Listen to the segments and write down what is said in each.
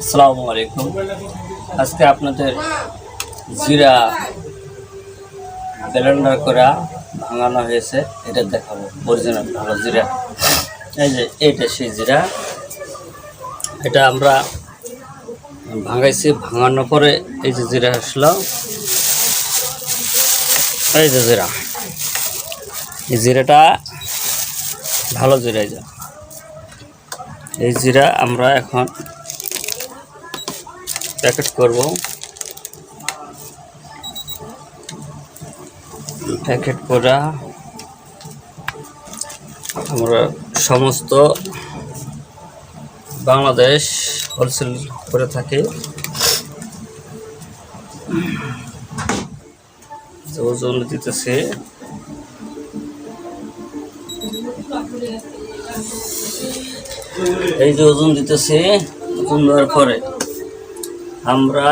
আসসালামু আলাইকুম। আজকে আপনাদের জিরা ব্লেন্ডার করা ভাঙানো হয়েছে। এটা দেখাবো অরিজিনাল ভালো জিরা। এই যে, এইটা সেই জিরা। এটা আমরা ভাঙাইছি, ভাঙানোর পরে এই যে জিরা আসলো। এই যে জিরা। এই জিরাটা ভালো জিরা এই যে। এই জিরা আমরা এখন প্যাকেট করব। প্যাকেট করা আমরা সমস্ত বাংলাদেশ হোলসেল করে থাকি। ওজন দিতেছে। এই যে ওজন দিতেছে, ওজন দেওয়ার পরে আমরা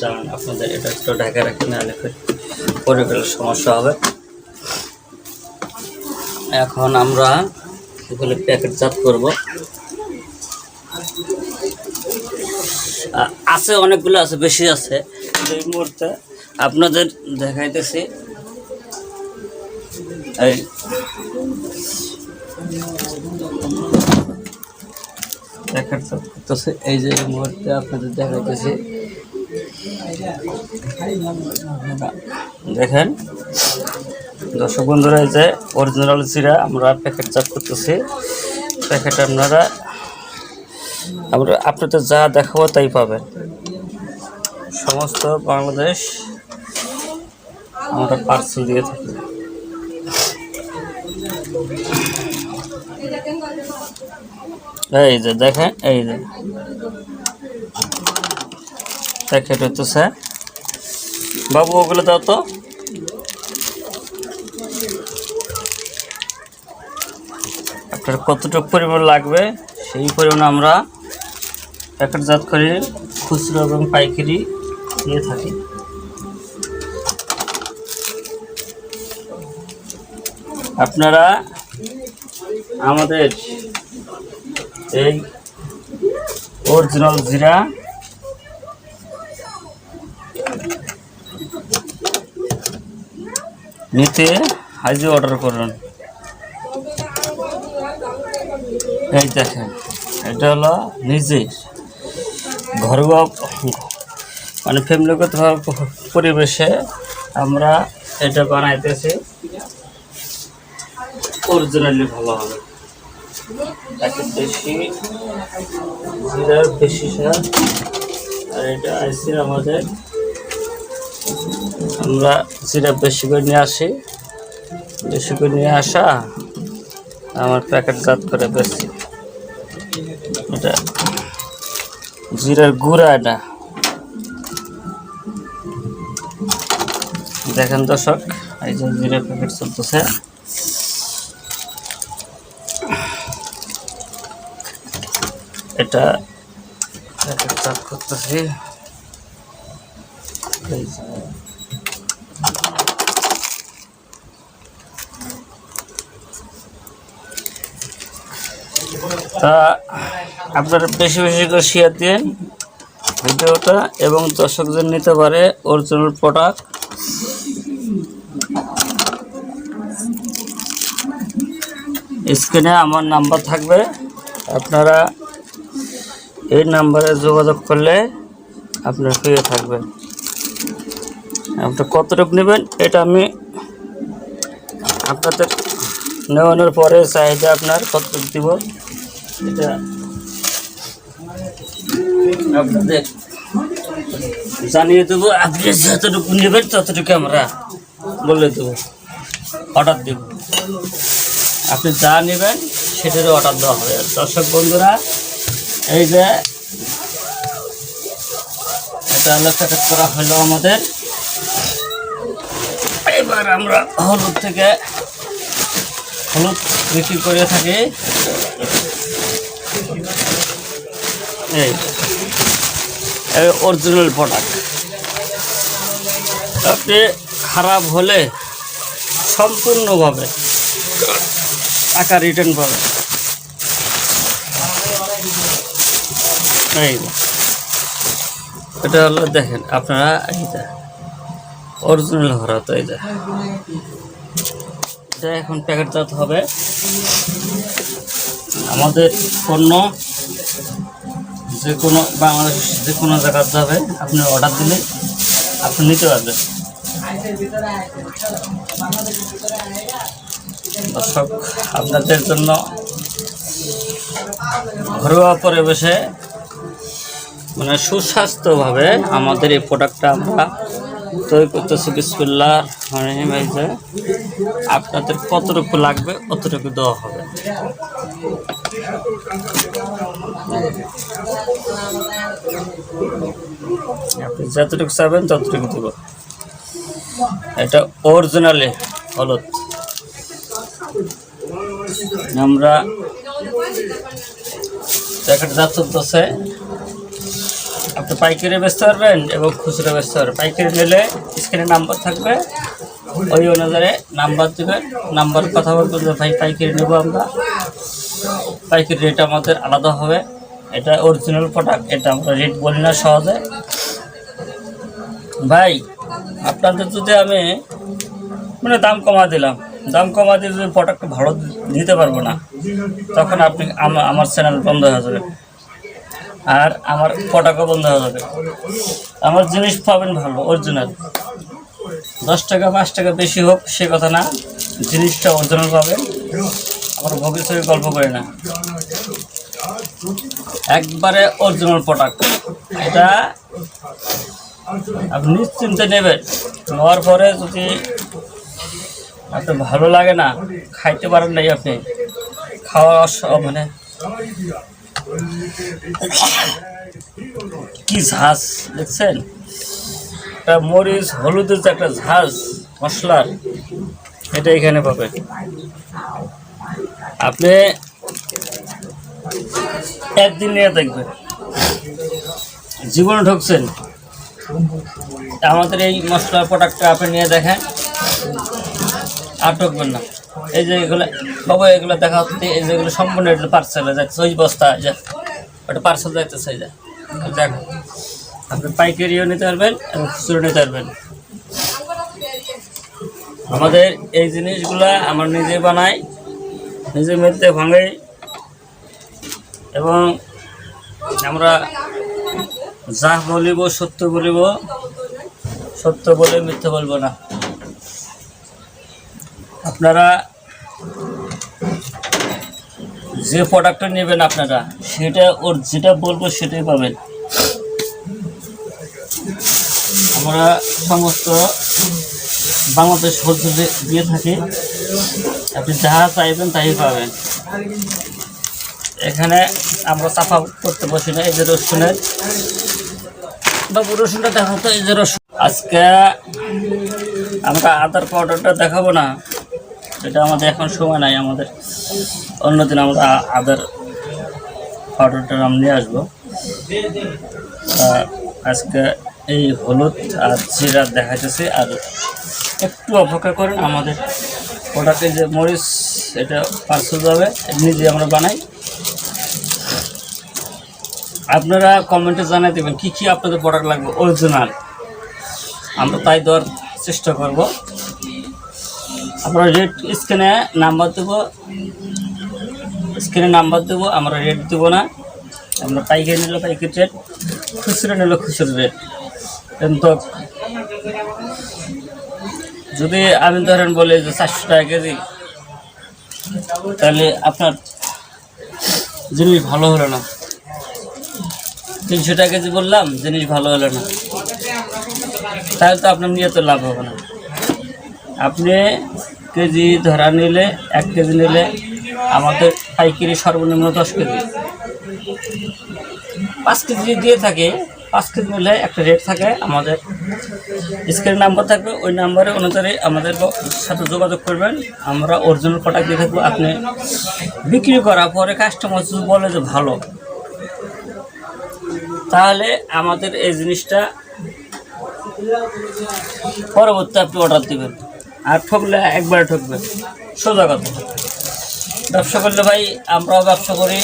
জানেন আপনাদের এটা একটু ঢাকা রাখি, নাহলে পরে সমস্যা হবে। এখন আমরা এগুলো প্যাকেটজাত করব। আছে অনেকগুলো, আছে, বেশি আছে। এই মুহূর্তে আপনাদের দেখাইতেছি। এই প্যাকেটজাত করতেছে। এই যে মুহূর্তে আপনাদের দেখাইতেছি। দেখেন, দর্শক বন্ধুরা, এই যে অরিজিনাল চিরা আমরা প্যাকেটজাত করতেছি। প্যাকেট আপনারা, আমরা আপনাদের যা দেখাবো তাই পাবেন। সমস্ত বাংলাদেশ আমরা পার্সেল দিয়ে থাকি। এই যে দেখেন, এই যে। প্যাকেট হইতেছে। বাবু, ওগুলো দাও তো। আপনার কতটুকু পরিমাণ লাগবে, সেই পরিমাণ আমরা প্যাকেটজাত করে খুচরো এবং পাইকারি দিয়ে থাকি। আপনারা আমাদের এই অরিজিনাল জিরা। নিতে আজই অর্ডার করুন। এই দেখেন, এটা হলো নিজের ঘরোয়া মানে ফ্যামিলিগত পরিবেশে আমরা এটা বানাইতেছি। অরিজিনালি ভালো হবে। তাকে বেশি জিরা বেশি সার। আর এটা আইসি আমাদের। আমরা জিরা বেশি করে নিয়ে আসি। বেশি করে নিয়ে আসা, আমার প্যাকেটজাত করে বেশি। এটা জিরার গুঁড়া এটা। দেখেন দর্শক, এই যে জিরা প্যাকেট চলতেছে। এটা করতেছি। তা আপনারা বেশি বেশি করে শেয়ার দিন ভিডিওটা এবং দর্শকদের নিতে পারে অরিজিনাল প্রোডাক্ট স্ক্রিনে আমার নাম্বার থাকবে। আপনারা এই নাম্বারে যোগাযোগ করলে আপনার পেয়ে থাকবেন আপনার কতটুকু নেবেন এটা আমি আপনাদের নেওয়ানোর পরে চাহিদা আপনার কতটুকু দিব এটা আপনাদের জানিয়ে দেবো। আপনি যতটুকু নেবেন ততটুকু আমরা বলে দেবো অর্ডার দেব। আপনি যা নেবেন সেটারও অর্ডার দেওয়া হবে। দর্শক বন্ধুরা এই যে, এটা হলো প্যাকেট করা হলো আমাদের। এবার আমরা হলুদ থেকে হলুদ বিক্রি করে থাকি। এই অরিজিনাল প্রোডাক্ট আপনি খারাপ হলে সম্পূর্ণভাবে টাকা রিটার্ন পাবেন। এই। এটা হলো দেখেন, আপনারা এইটা অরিজিনাল হরা তো এইটা এটা এখন প্যাকেটজাত হবে। আমাদের পণ্য যে কোনো বাংলাদেশ যে কোনো জায়গায় যাবে আপনি অর্ডার দিলে আপনি নিতে পারবেন। দর্শক, আপনাদের জন্য ঘরোয়া পরিবেশে মানে সুস্বাস্থ্যভাবে আমাদের এই প্রোডাক্টটা আমরা তৈরি করতেছি। বিসমিল্লাহ রহিম যে আপনাদের কতটুকু লাগবে কতটুকু দেওয়া হবে। আপনি যতটুকু চাবেন ততটুকু দেবো। এটা অরিজিনালি হলুদ। আমরা প্যাকেট যা চলতেছে। আপনি পাইকারি বেচতে পারবেন এবং খুচরো বেচতে পারবেন। পাইকারি নিলে স্ক্রিনে নাম্বার থাকবে। ওই অনুযায়ী নাম্বার দেবেন নাম্বার কথা বলবেন যে, ভাই, পাইকারি নেব আমরা। পাইকারি রেট আমাদের আলাদা হবে। এটা অরিজিনাল প্রোডাক্ট এটা আমরা রেট বলি না সহজে। ভাই, আপনাদের যদি আমি মানে দাম কমা দিলাম। দাম কমা দিয়ে যদি প্রোডাক্ট ভালো দিতে পারব না। তখন আপনি, আমা- আমার চ্যানেল বন্ধ হয়ে যাবে। আর আমার প্রোডাক্টও বন্ধ হয়ে যাবে। আমার জিনিস পাবেন ভালো অরিজিনাল দশ টাকা, পাঁচ টাকা বেশি হোক, সে কথা না। জিনিসটা অরিজিনাল পাবেন। আমার ভবিষ্যতে গল্প করে না। একবারে অরিজিনাল প্রোডাক্ট এটা আপনি নিশ্চিন্তে নেবেন। নেওয়ার পরে যদি আপনার ভালো লাগে না, খাইতে পারেন নাই আপনি। খাওয়া মানে কি ঝাঁজ, দেখছেন? একটা মরিচ, হলুদের যে একটা ঝাঁজ, মশলার, এটা এখানে পাবেন। আপনি একদিন নিয়ে দেখবেন। জীবনে ঢুকছেন। আমাদের এই মশলার প্রোডাক্টটা আপনি নিয়ে দেখেন। আর ঢুকবেন না। এই যে এগুলো, বাবু, এগুলো দেখা হচ্ছে, এই যে এগুলো সম্পূর্ণ এগুলো পার্সেলে যাচ্ছে ওই বস্তা যা ওটা পার্সেল যাইতেছে এই যে দেখো, আপনি পাইকারিও নিতে পারবেন এবং খুচরো নিতে পারবেন। আমাদের এই জিনিসগুলা আমরা নিজে বানাই নিজে মেরতে ভাঙাই এবং আমরা যা বলিব সত্য বলিব, সত্য বলে মিথ্যে বলব না। আপনারা যে প্রোডাক্টটা নেবেন আপনারা, সেটা ওর যেটা বলব সেটাই পাবেন। আমরা সমস্ত বাংলাদেশ হোলসেল দিয়ে থাকি। আপনি যাহা চাইবেন তাই পাবেন। এখানে আমরা চাপা করতে বসি না, এই যে রসুনের। বাবু, রসুনটা দেখো তো, এই যে রসুন। আজকে আমরা আদার পাউডারটা দেখাবো না। এটা আমাদের এখন সময় নাই, আমাদের অন্যদিন আমরা আদার পাউডারটা আমরা নিয়ে আসব। আজকে এই হলুদ আর জিরা দেখাইতেছে, আর একটু অপেক্ষা করেন, আমাদের ওটাকে যে মরিচ, এটা পার্সেল যাবে নিজে আমরা বানাই। আপনারা কমেন্টে জানাই দেবেন, কী কী আপনাদের প্রোডাক্ট লাগবে অরিজিনাল আমরা তাই দেওয়ার চেষ্টা করব। আমরা রেট স্ক্রিনে নাম্বার দেবো। স্ক্রিনে নাম্বার দেবো, আমরা রেট দেবো না। আমরা পাইকারি নিল পাইকারি রেট খুচরো নিলে খুচরো রেট কিন্তু যদি আমি ধরেন বলি যে চারশো টাকা কেজি, তাহলে আপনার জিনিস ভালো হলো না। তিনশো টাকা কেজি বললাম, জিনিস ভালো হলো না। তাহলে তো আপনার নিয়ে তো লাভ হবে না। আপনি কেজি ধরা নিলে, এক কেজি নিলে আমাদের পাইকারি সর্বনিম্ন দশ কেজি। পাঁচ কেজি দিয়ে থাকে, পাঁচ কেজি নিলে একটা রেট থাকে আমাদের। স্ক্রিন নাম্বার থাকবে, ওই নাম্বারে অনুযায়ী আমাদের সাথে যোগাযোগ করবেন। আমরা অরিজিনাল প্রোডাক্ট দিয়ে থাকব। আপনি বিক্রি করার পরে কাস্টমার যদি বলে যে ভালো, তাহলে আমাদের এই জিনিসটা পরবর্তী আপনি অর্ডার দিবেন। আর ঠকলে একবারে ঠকবে। সোজা কথা। ব্যবসা করলে ভাই, আমরাও ব্যবসা করি।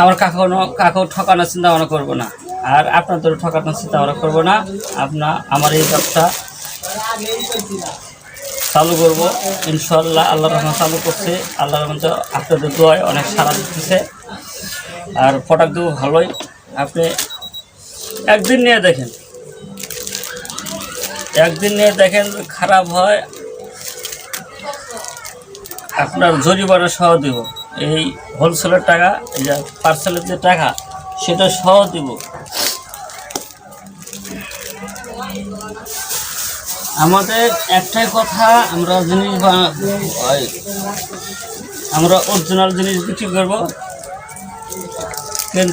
আমার কাকুনো কাকু ঠকানোর চিন্তা ভাবনা করব না। আর আপনাদেরও ঠকানোর চিন্তা ভাবনা করব না। আপনার আমার এই ব্যবসা চালু করব। ইনশাল্লাহ আল্লাহ রহমান চালু করছে। আল্লাহ রহমান তো আপনাদের দোয়ায় অনেক সারা দিতেছে। আর প্রোডাক্ট দেবো ভালোই। আপনি একদিন নিয়ে দেখেন। একদিন নিয়ে দেখেন খারাপ হয়, আপনার জরিমানা সহ দেব। এই হোলসেলের টাকা, এই যে পার্সেলের যে টাকা, সেটা সহ দেব। আমাদের একটাই কথা, আমরা জিনিস আমরা অরিজিনাল জিনিস বিক্রি করব। কিন্তু